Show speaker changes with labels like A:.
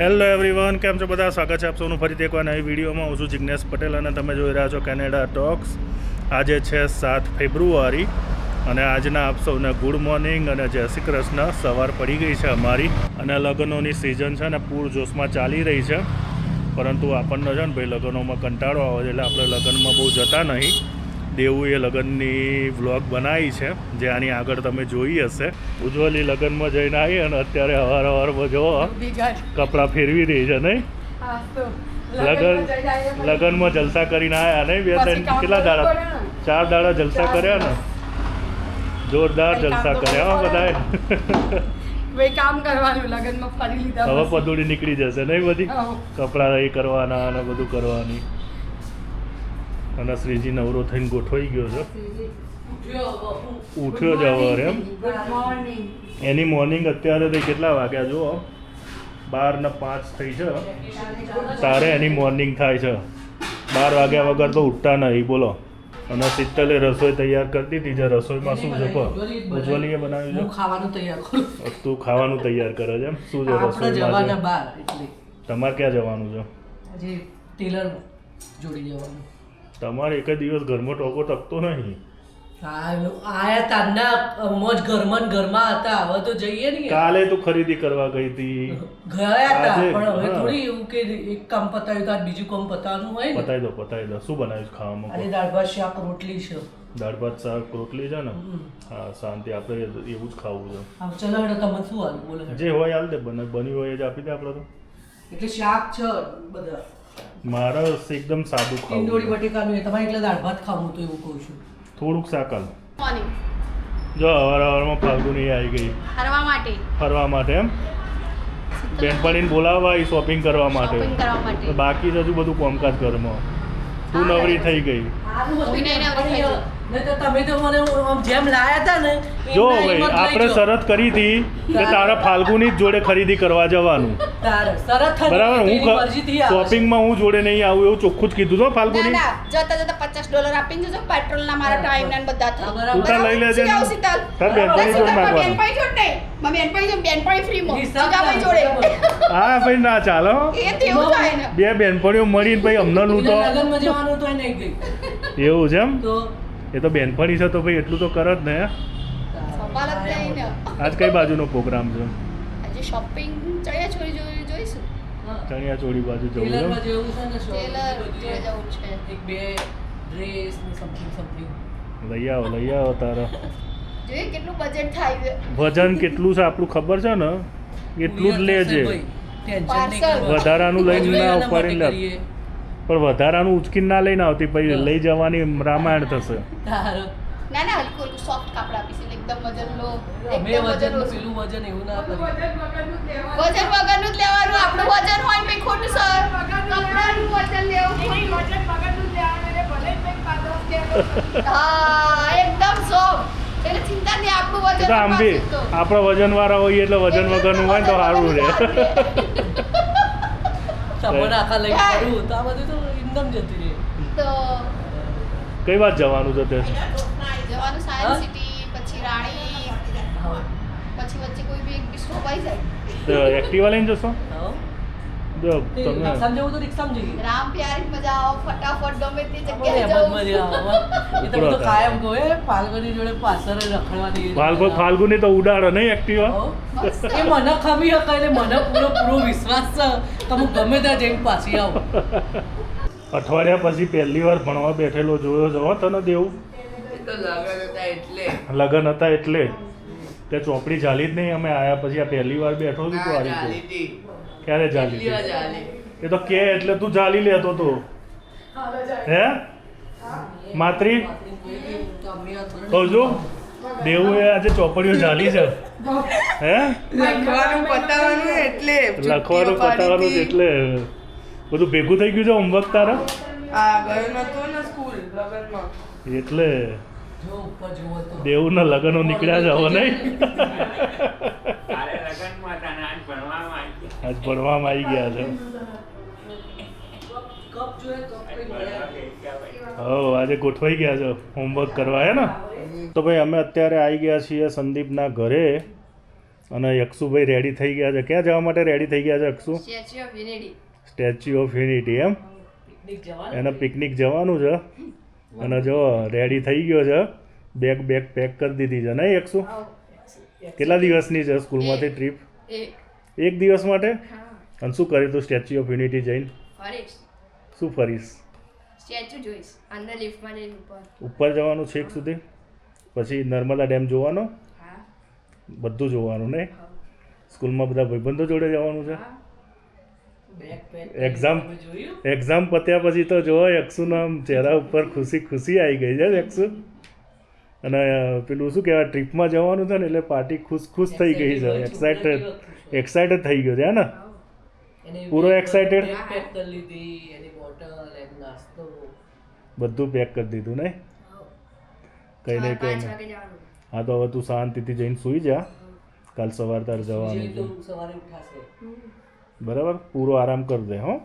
A: Hello everyone કેમ છો બધા? સ્વાગત છે આપ સૌનું ફરીથી એકવાર નવી વિડીયોમાં. હું છું જિજ્ઞેશ પટેલ અને તમે જોઈ રહ્યા છો કેનેડા ટોક્સ આજે છે સાત ફેબ્રુઆરી અને આજના આપ સૌને ગુડ મોર્નિંગ અને જય શ્રી કૃષ્ણ. સવાર પડી ગઈ છે અમારી અને લગ્નોની સિઝન છે ને પૂર જોશમાં ચાલી રહી છે. પરંતુ આપણને છે ને ભાઈ લગ્નોમાં કંટાળો આવે છે એટલે આપણે લગ્નમાં બહુ જતા નહીં. દેવુએ લગ્નની વ્લોગ બનાવી છે જે આની આગળ તમે જોઈ હશે. ઉજ્જવલી લગ્નમાં જઈને આવી અને અત્યારે હવાર હવારમાં જોવો કપડાં ફેરવી રહી છે નહીં? લગન લગનમાં જલસા કરીને આવ્યા નહીં? બે ત્રણ કેટલા દાડા? ચાર દાડા જલસા કર્યા ને? જોરદાર જલસા કર્યા હા બધાએ.
B: ભાઈ કામ કરવાનું લગનમાં ફરી લીધા
A: હવે પદુડી નીકળી જશે નહીં બધી. કપડાં એ કરવાના અને બધું કરવાની. અને શ્રીજી નવરો થઈને ગોઠવાઈ ગયો છે. ઉઠ્યો જ હવે એમ. એની મોર્નિંગ અત્યારે તો કેટલા વાગ્યા જુઓ? બાર ને પાંચ થઈ છે. તારે એની મોર્નિંગ થાય છે. બાર વાગ્યા વગર તો ઉઠતા નહીં બોલો. અને શીતલે રસોઈ તૈયાર કરતી હતી જે રસોઈમાં શું છે ઉજ્જવલીએ બનાવ્યું
C: છે? ખાવાનું તૈયાર કરું
A: તું ખાવાનું તૈયાર કરે છે એમ? શું છે
C: આપણે
A: રસોઈમાં તમારે ક્યાં જવાનું છે?
C: ટેલર જોડી જવાનું.
A: તમારે એક જ દિવસ ઘરમાં ટોકો ટકતો નહીં.
C: હા આયા તારના મોજ ઘરમાં ઘરમાં હતા હવે તો જઈએ ને
A: કાલે તું ખરીદી કરવા ગઈ હતી.
C: ગયા હતા પણ હવે થોડી એવું કે એક કામ પતાવ્યું તો બીજું કામ પતાવવાનું હોય ને.
A: પતાવી દો પતાવી દો. શું બનાવ્યું ખાવામાં?
C: આજે દાળ ભાત શાક રોટલી છે.
A: દાળ ભાત શાક રોટલી છે ને? હા શાંતિ. આપણે એવું જ ખાવું છે.
C: હા ચલો હેડો તમે શું હાલ બોલો.
A: જે હોય હાલ દે બને બન્યું હોય એ જ આપી દે આપણે તો.
C: એટલે શાક છે બધા.
A: મારે એકદમ સાદું ખાવું ઇન્દોરી
C: બટેકાનું એ તમારે એટલે દાળ ભાત ખાવું તો એવું કહું છું.
A: થોડુંક શાક હાલ. જો અવાર અવારમાં ફાલ્ગુની આવી ગઈ.
B: ફરવા માટે.
A: ફરવા માટે એમ? બેનપણીને બોલાવવા આવી શોપિંગ કરવા માટે. બાકી જ હજુ બધું કોમકાજ ઘરમાં. તું નવરી થઈ ગઈ. જો ભાઈ આપણે શરત કરી હતી કે તારા ફાલ્ગુની જ જોડે ખરીદી કરવા જવાનું.
C: તારે શરત હતી,
A: બરાબર? હું. શોપિંગમાં જોડે નહીં આવું એવું ચોખ્ખું જ કીધું તો
D: ના
A: ફાલ્ગુની
D: જતા જતા પચાસ ડોલર આપીને જજો પેટ્રોલ ના મારા ટાઈમ ના બધા
A: લઈ લેજે? તાર જોડે
D: જોડે નહીં. જોડે, માં. જીગાભાઈ જોડે.
A: હા ભાઈ ના ચાલો
D: એ તેવું થાય ને.
A: બે બેનપણીઓ મળીને ભાઈ અમને લૂંટો.
C: લગ્નમાં જવાનું તો નહીં ગઈ
A: એવું છે એમ?
C: તો
A: એ તો બેનપણી છે તો ભાઈ એટલું તો કર જ ને
D: નહીં
A: આજ કઈ બાજુનો પ્રોગ્રામ છે?
D: આજે શોપિંગ ચણિયા ચોરી જોઈ જોઈશું.
A: ચણિયા ચોરી બાજુ જવું છે?
C: જેવું છે ને
D: ટેલર
C: બધી
D: જવું છે.
C: એક બે ડ્રેસ ને સમથિંગ સમથિંગ
A: લઈ આવો લઈ આવો તારા.
D: જોઈએ કેટલું બજેટ થાય
A: વજન કેટલું છે આપણું ખબર છે ને? એટલું જ લેજે. વધારાનું લઈને ના ઉપાડીને પણ વધારાનું ઉચકીને ના લઈને આવતી પછી લઈ જવાની રામાયણ થશે.
D: ના ના હલકું હલકું સોફ્ટ કાપડ આપીશું એકદમ વજન લો. એકદમ
C: વજન
D: વજન
C: પેલું વજન એવું ના
D: વજન વગરનું જ લેવાનું. આપણું વજન હોય ને ખોટું સર કપડાનું વજન લેવું હા એકદમ સોફ્ટ એટલે. આપણે વજન
A: વાળા હોઈએ એટલે વજન વગરનું હોય તો સારું રહે.
C: સામાન આખા લઈને. ફરું તો આ બધું તો એકદમ જતી રહે.
D: તો
A: કઈ વાત જવાનું છે તે?
D: જવાનું સાયન્સ સિટી પછી રાણી
C: હા.
D: પછી વચ્ચે કોઈ બી એક બી પાઈ જાય.
A: તો એક્ટિવા લઈને જશો?
C: હા.
A: જો તમે
C: રિક્ષામાં જવું તો રિક્ષામાં જઈએ
D: રામ પ્યારી મજા આવો ફટાફટ ગમે તે જગ્યાએ
C: એમ જ મજા
D: જવું
C: એ તો કાયમ કહું એ ફાલ્ગુની જોડે પાછળ રખડવાની
A: ફાલ્ગુ ફાલ્ગુની તો ઉડાડો નહીં એક્ટિવા.
C: એ મને ખમી હકે એટલે મને પૂરો પૂરો વિશ્વાસ છે. કે હું ગમે ત્યાં જઈને પાછી આવું.
A: અઠવાડિયા પછી પહેલી વાર ભણવા બેઠેલો જોયો જવો તો તને દેવું? લગન હતા એટલે. તે ચોપડી ચાલી જ નહીં અમે આયા પછી આ પહેલી વાર બેઠો છું તો આ રીતે. ક્યારે જાલી? એ તો કે એટલે તું જાલી લેતો તો હે માત્રી? કહું છું? દેવું એ આજે ચોપડીઓ જાલી છે. હે?
E: લખવાનું પતાવવાનું એટલે
A: લખવાનું પતાવવાનું એટલે. બધું ભેગું થઈ ગયું છે હોમવર્ક તારા?
E: આ ગયો નતો ને સ્કૂલ લગનમાં.
A: એટલે. દેવના લગ્નો નીકળ્યા છે હવે નહીં? આજ ભણવામાં આવી ગયા. છે. હવ આજે ગોઠવાઈ ગયા છે. હોમવર્ક કરવા હે ને? તો ભાઈ અમે અત્યારે આવી ગયા છીએ સંદીપના ઘરે અને યક્ષુભાઈ રેડી થઈ ગયા છે. ક્યાં જવા માટે રેડી થઈ ગયા છે યક્ષુ?
D: Statue of Unity
A: Statue of Unity એમ? એને પિકનિક જવાનું છે. અને જો રેડી થઈ ગયો છે બેગ બેગ પેક કરી દીધી છે નહીં એકસો? કેટલા દિવસની છે સ્કૂલમાંથી ટ્રીપ
D: એક.
A: દિવસ માટે? અને શું કર્યું તું સ્ટેચ્યુ ઓફ યુનિટી જઈને? શું ફરીશ?
D: સ્ટેચ્યુ જોઈશ અંદર લિફ્ટમાં જઈને ઉપર.
A: ઉપર જવાનું છેક સુધી? પછી નર્મદા ડેમ જોવાનો? બધું જોવાનું નહીં? સ્કૂલમાં બધા ભાઈબંધો જોડે જવાનું છે?
C: જોયું.
A: એક્ઝામ પત્યા પછી તો જો યક્ષુના આમ ચહેરા ઉપર ખુશી ખુશી આવી ગઈ છે યક્ષુ અને પેલું શું કહેવાય ટ્રીપમાં જવાનું છે ને એટલે પાર્ટી ખુશ ખુશ થઈ ગઈ છે એક્સાઇટેડ એક્સાઇટેડ થઈ ગયો છે હે ને? પૂરો
C: નાસ્તો.
A: બધું પેક કરી દીધું નહીં કંઈ નહીં કંઈ નહીં હા તો હવે તું શાંતિથી જઈને સૂઈ જા. કાલ સવાર તાર જવાનું
C: સવારે ઉઠાશે.
A: બરાબર? પૂરો આરામ કરી દે હો.